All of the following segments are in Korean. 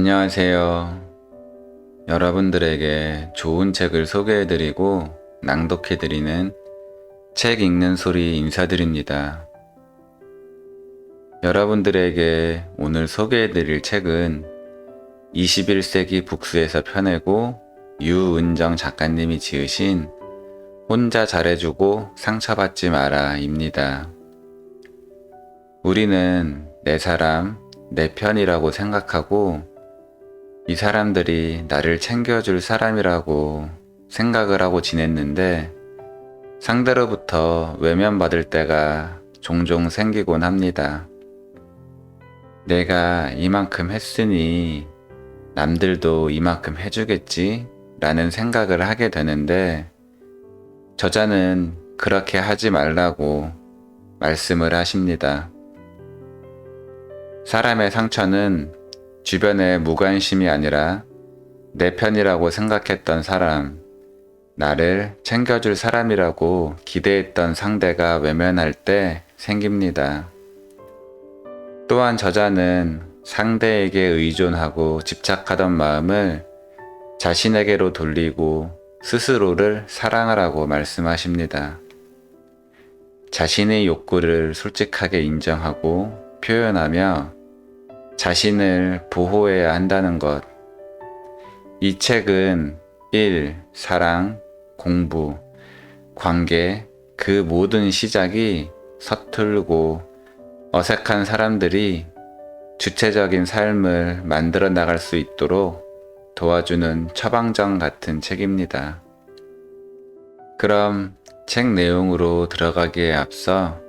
안녕하세요. 여러분들에게 좋은 책을 소개해드리고 낭독해드리는 책 읽는 소리 인사드립니다. 여러분들에게 오늘 소개해드릴 책은 21세기 북스에서 펴내고 유은정 작가님이 지으신 혼자 잘해주고 상처받지 마라 입니다. 우리는 내 사람, 내 편이라고 생각하고 이 사람들이 나를 챙겨줄 사람이라고 생각을 하고 지냈는데 상대로부터 외면받을 때가 종종 생기곤 합니다. 내가 이만큼 했으니 남들도 이만큼 해주겠지 라는 생각을 하게 되는데 저자는 그렇게 하지 말라고 말씀을 하십니다. 사람의 상처는 주변의 무관심이 아니라 내 편이라고 생각했던 사람, 나를 챙겨줄 사람이라고 기대했던 상대가 외면할 때 생깁니다. 또한 저자는 상대에게 의존하고 집착하던 마음을 자신에게로 돌리고 스스로를 사랑하라고 말씀하십니다. 자신의 욕구를 솔직하게 인정하고 표현하며 자신을 보호해야 한다는 것. 이 책은 1. 사랑, 공부, 관계, 그 모든 시작이 서툴고 어색한 사람들이 주체적인 삶을 만들어 나갈 수 있도록 도와주는 처방전 같은 책입니다. 그럼 책 내용으로 들어가기에 앞서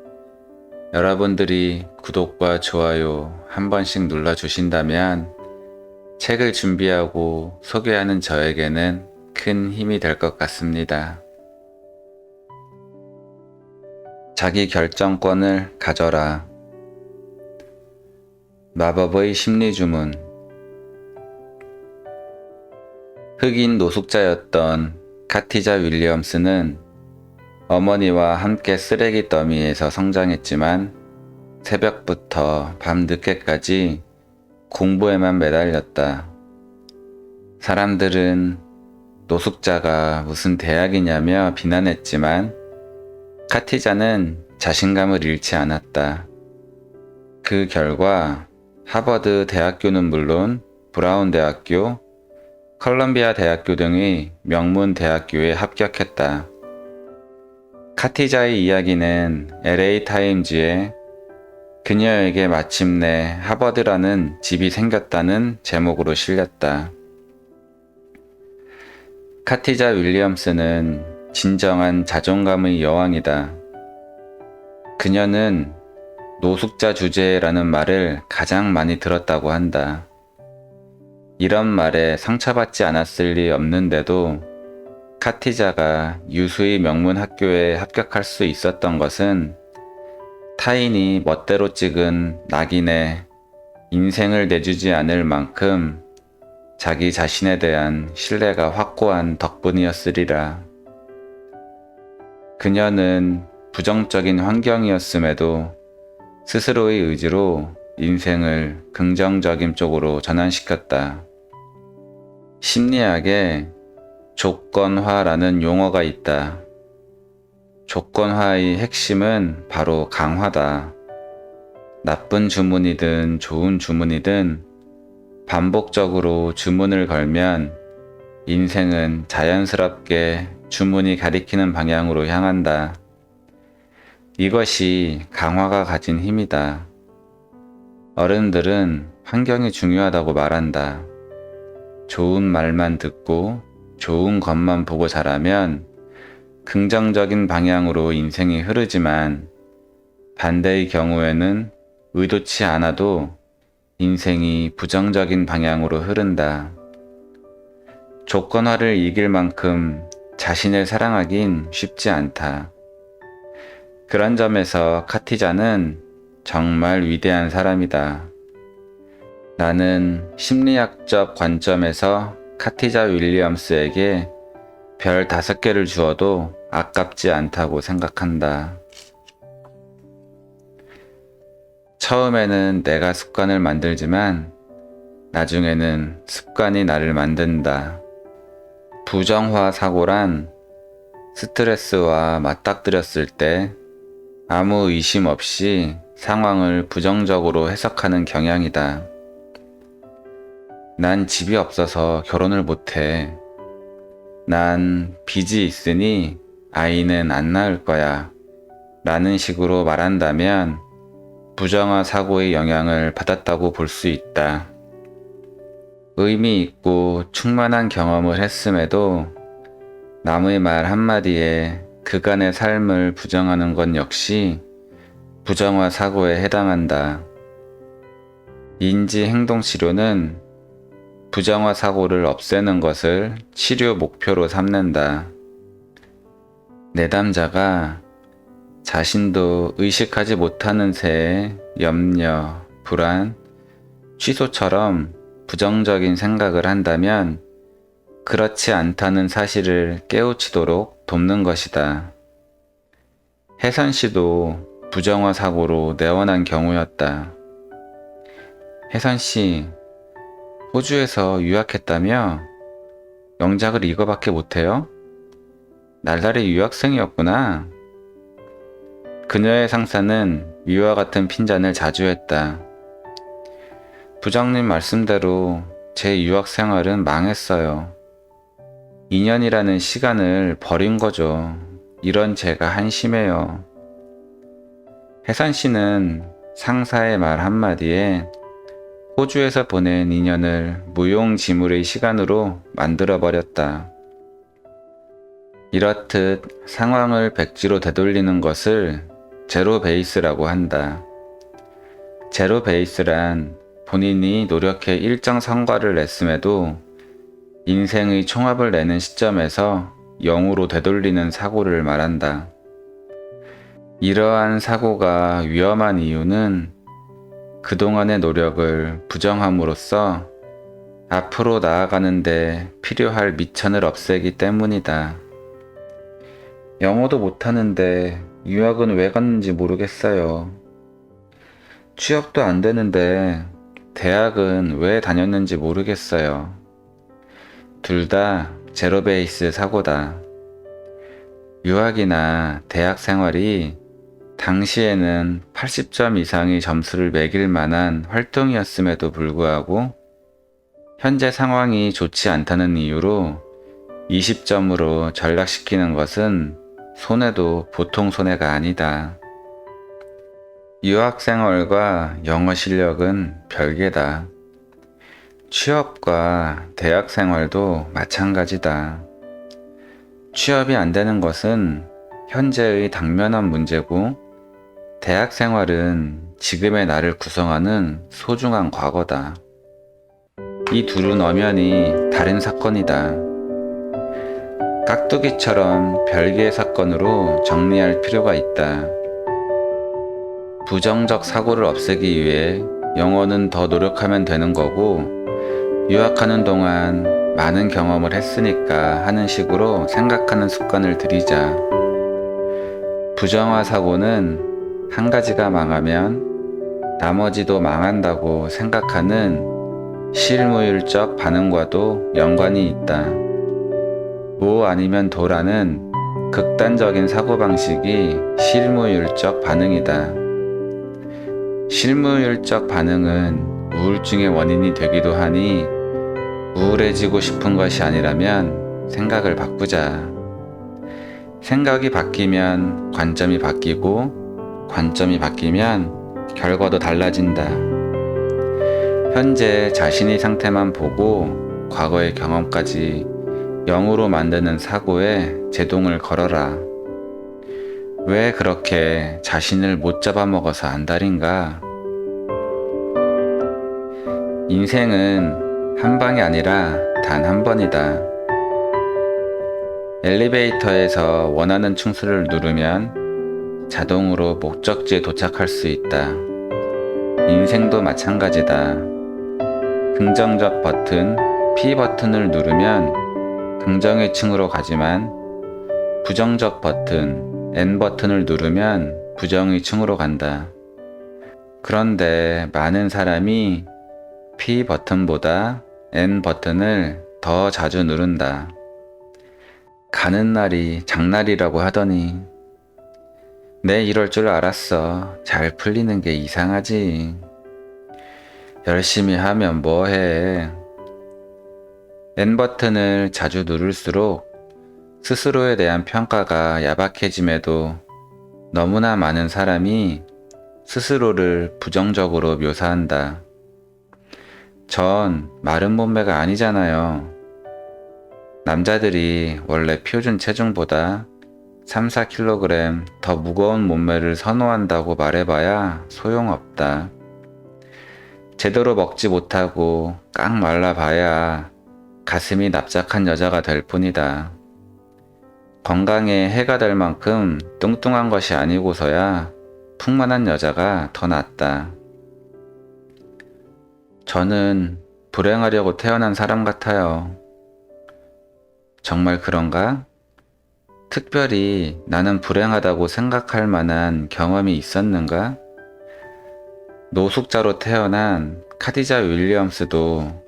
여러분들이 구독과 좋아요 한 번씩 눌러주신다면 책을 준비하고 소개하는 저에게는 큰 힘이 될 것 같습니다. 자기 결정권을 가져라. 마법의 심리 주문. 흑인 노숙자였던 카티자 윌리엄스는 어머니와 함께 쓰레기 더미에서 성장했지만 새벽부터 밤 늦게까지 공부에만 매달렸다. 사람들은 노숙자가 무슨 대학이냐며 비난했지만 카티자는 자신감을 잃지 않았다. 그 결과 하버드 대학교는 물론 브라운 대학교, 컬럼비아 대학교 등의 명문 대학교에 합격했다. 카티자의 이야기는 LA 타임즈에 그녀에게 마침내 하버드라는 집이 생겼다는 제목으로 실렸다. 카티자 윌리엄스는 진정한 자존감의 여왕이다. 그녀는 노숙자 주제라는 말을 가장 많이 들었다고 한다. 이런 말에 상처받지 않았을 리 없는데도 카티자가 유수의 명문 학교에 합격할 수 있었던 것은 타인이 멋대로 찍은 낙인에 인생을 내주지 않을 만큼 자기 자신에 대한 신뢰가 확고한 덕분이었으리라. 그녀는 부정적인 환경이었음에도 스스로의 의지로 인생을 긍정적인 쪽으로 전환시켰다. 심리학에 조건화라는 용어가 있다. 조건화의 핵심은 바로 강화다. 나쁜 주문이든 좋은 주문이든 반복적으로 주문을 걸면 인생은 자연스럽게 주문이 가리키는 방향으로 향한다. 이것이 강화가 가진 힘이다. 어른들은 환경이 중요하다고 말한다. 좋은 말만 듣고 좋은 것만 보고 자라면 긍정적인 방향으로 인생이 흐르지만 반대의 경우에는 의도치 않아도 인생이 부정적인 방향으로 흐른다. 조건화를 이길 만큼 자신을 사랑하긴 쉽지 않다. 그런 점에서 카티자는 정말 위대한 사람이다. 나는 심리학적 관점에서 카티자 윌리엄스에게 별 다섯 개를 주어도 아깝지 않다고 생각한다. 처음에는 내가 습관을 만들지만 나중에는 습관이 나를 만든다. 부정화 사고란 스트레스와 맞닥뜨렸을 때 아무 의심 없이 상황을 부정적으로 해석하는 경향이다. 난 집이 없어서 결혼을 못해. 난 빚이 있으니 아이는 안 낳을 거야. 라는 식으로 말한다면 부정화 사고의 영향을 받았다고 볼 수 있다. 의미 있고 충만한 경험을 했음에도 남의 말 한마디에 그간의 삶을 부정하는 건 역시 부정화 사고에 해당한다. 인지 행동 치료는 부정화 사고를 없애는 것을 치료 목표로 삼는다. 내담자가 자신도 의식하지 못하는 새에 염려, 불안, 취소처럼 부정적인 생각을 한다면 그렇지 않다는 사실을 깨우치도록 돕는 것이다. 혜선 씨도 부정화 사고로 내원한 경우였다. 혜선 씨, 호주에서 유학했다며? 영작을 이거밖에 못해요? 날라리 유학생이었구나. 그녀의 상사는 위와 같은 핀잔을 자주 했다. 부장님 말씀대로 제 유학 생활은 망했어요. 2년이라는 시간을 버린 거죠. 이런 제가 한심해요. 혜선 씨는 상사의 말 한마디에 호주에서 보낸 2년을 무용지물의 시간으로 만들어 버렸다. 이렇듯 상황을 백지로 되돌리는 것을 제로 베이스라고 한다. 제로 베이스란 본인이 노력해 일정 성과를 냈음에도 인생의 총합을 내는 시점에서 0으로 되돌리는 사고를 말한다. 이러한 사고가 위험한 이유는 그동안의 노력을 부정함으로써 앞으로 나아가는데 필요할 미천을 없애기 때문이다. 영어도 못하는데 유학은 왜 갔는지 모르겠어요. 취업도 안 되는데 대학은 왜 다녔는지 모르겠어요. 둘 다 제로베이스 사고다. 유학이나 대학 생활이 당시에는 80점 이상의 점수를 매길 만한 활동이었음에도 불구하고 현재 상황이 좋지 않다는 이유로 20점으로 전락시키는 것은 손해도 보통 손해가 아니다. 유학 생활과 영어 실력은 별개다. 취업과 대학 생활도 마찬가지다. 취업이 안 되는 것은 현재의 당면한 문제고, 대학 생활은 지금의 나를 구성하는 소중한 과거다. 이 둘은 엄연히 다른 사건이다. 깍두기처럼 별개의 사건으로 정리할 필요가 있다. 부정적 사고를 없애기 위해 영어는 더 노력하면 되는 거고, 유학하는 동안 많은 경험을 했으니까 하는 식으로 생각하는 습관을 들이자. 부정화 사고는 한 가지가 망하면 나머지도 망한다고 생각하는 실무율적 반응과도 연관이 있다. 오 아니면 도라는 극단적인 사고방식이 실무율적 반응이다. 실무율적 반응은 우울증의 원인이 되기도 하니 우울해지고 싶은 것이 아니라면 생각을 바꾸자. 생각이 바뀌면 관점이 바뀌고 관점이 바뀌면 결과도 달라진다. 현재 자신의 상태만 보고 과거의 경험까지 영으로 만드는 사고에 제동을 걸어라. 왜 그렇게 자신을 못 잡아먹어서 안달인가? 인생은 한 방이 아니라 단 한 번이다. 엘리베이터에서 원하는 층수를 누르면 자동으로 목적지에 도착할 수 있다. 인생도 마찬가지다. 긍정적 버튼 P 버튼을 누르면 긍정의 층으로 가지만 부정적 버튼 N 버튼을 누르면 부정의 층으로 간다. 그런데 많은 사람이 P 버튼보다 N 버튼을 더 자주 누른다. 가는 날이 장날이라고 하더니 내 이럴 줄 알았어. 잘 풀리는 게 이상하지. 열심히 하면 뭐해. N 버튼을 자주 누를수록 스스로에 대한 평가가 야박해짐에도 너무나 많은 사람이 스스로를 부정적으로 묘사한다. 전 마른 몸매가 아니잖아요. 남자들이 원래 표준 체중보다 3, 4kg 더 무거운 몸매를 선호한다고 말해봐야 소용없다. 제대로 먹지 못하고 깡 말라봐야 가슴이 납작한 여자가 될 뿐이다. 건강에 해가 될 만큼 뚱뚱한 것이 아니고서야 풍만한 여자가 더 낫다. 저는 불행하려고 태어난 사람 같아요. 정말 그런가? 특별히 나는 불행하다고 생각할 만한 경험이 있었는가? 노숙자로 태어난 카디자 윌리엄스도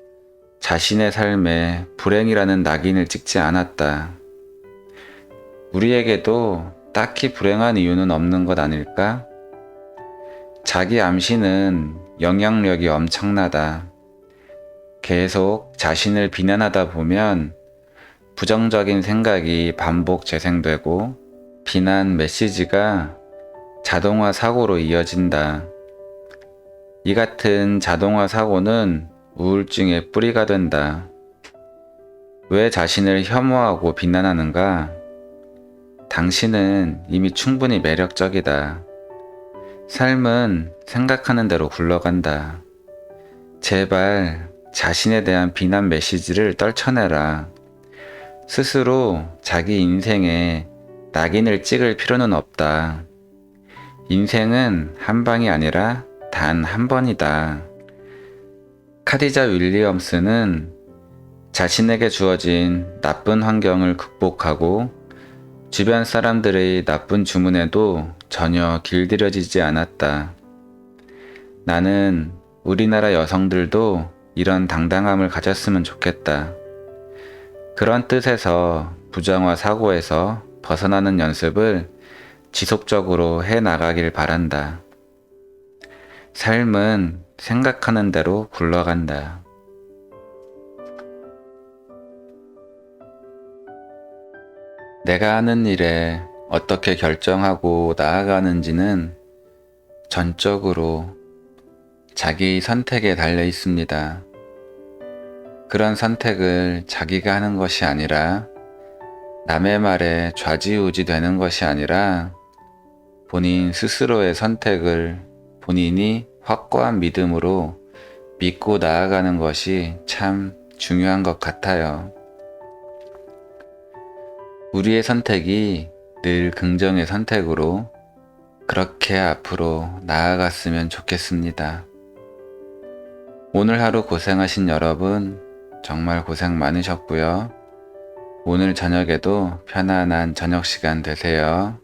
자신의 삶에 불행이라는 낙인을 찍지 않았다. 우리에게도 딱히 불행한 이유는 없는 것 아닐까? 자기 암시는 영향력이 엄청나다. 계속 자신을 비난하다 보면 부정적인 생각이 반복 재생되고 비난 메시지가 자동화 사고로 이어진다. 이 같은 자동화 사고는 우울증의 뿌리가 된다. 왜 자신을 혐오하고 비난하는가? 당신은 이미 충분히 매력적이다. 삶은 생각하는 대로 굴러간다. 제발 자신에 대한 비난 메시지를 떨쳐내라. 스스로 자기 인생에 낙인을 찍을 필요는 없다. 인생은 한 방이 아니라 단 한 번이다. 카디자 윌리엄스는 자신에게 주어진 나쁜 환경을 극복하고 주변 사람들의 나쁜 주문에도 전혀 길들여지지 않았다. 나는 우리나라 여성들도 이런 당당함을 가졌으면 좋겠다. 그런 뜻에서 부정화 사고에서 벗어나는 연습을 지속적으로 해 나가길 바란다. 삶은 생각하는 대로 굴러간다. 내가 하는 일에 어떻게 결정하고 나아가는지는 전적으로 자기 선택에 달려 있습니다. 그런 선택을 자기가 하는 것이 아니라 남의 말에 좌지우지 되는 것이 아니라 본인 스스로의 선택을 본인이 확고한 믿음으로 믿고 나아가는 것이 참 중요한 것 같아요. 우리의 선택이 늘 긍정의 선택으로 그렇게 앞으로 나아갔으면 좋겠습니다. 오늘 하루 고생하신 여러분 정말 고생 많으셨고요. 오늘 저녁에도 편안한 저녁 시간 되세요.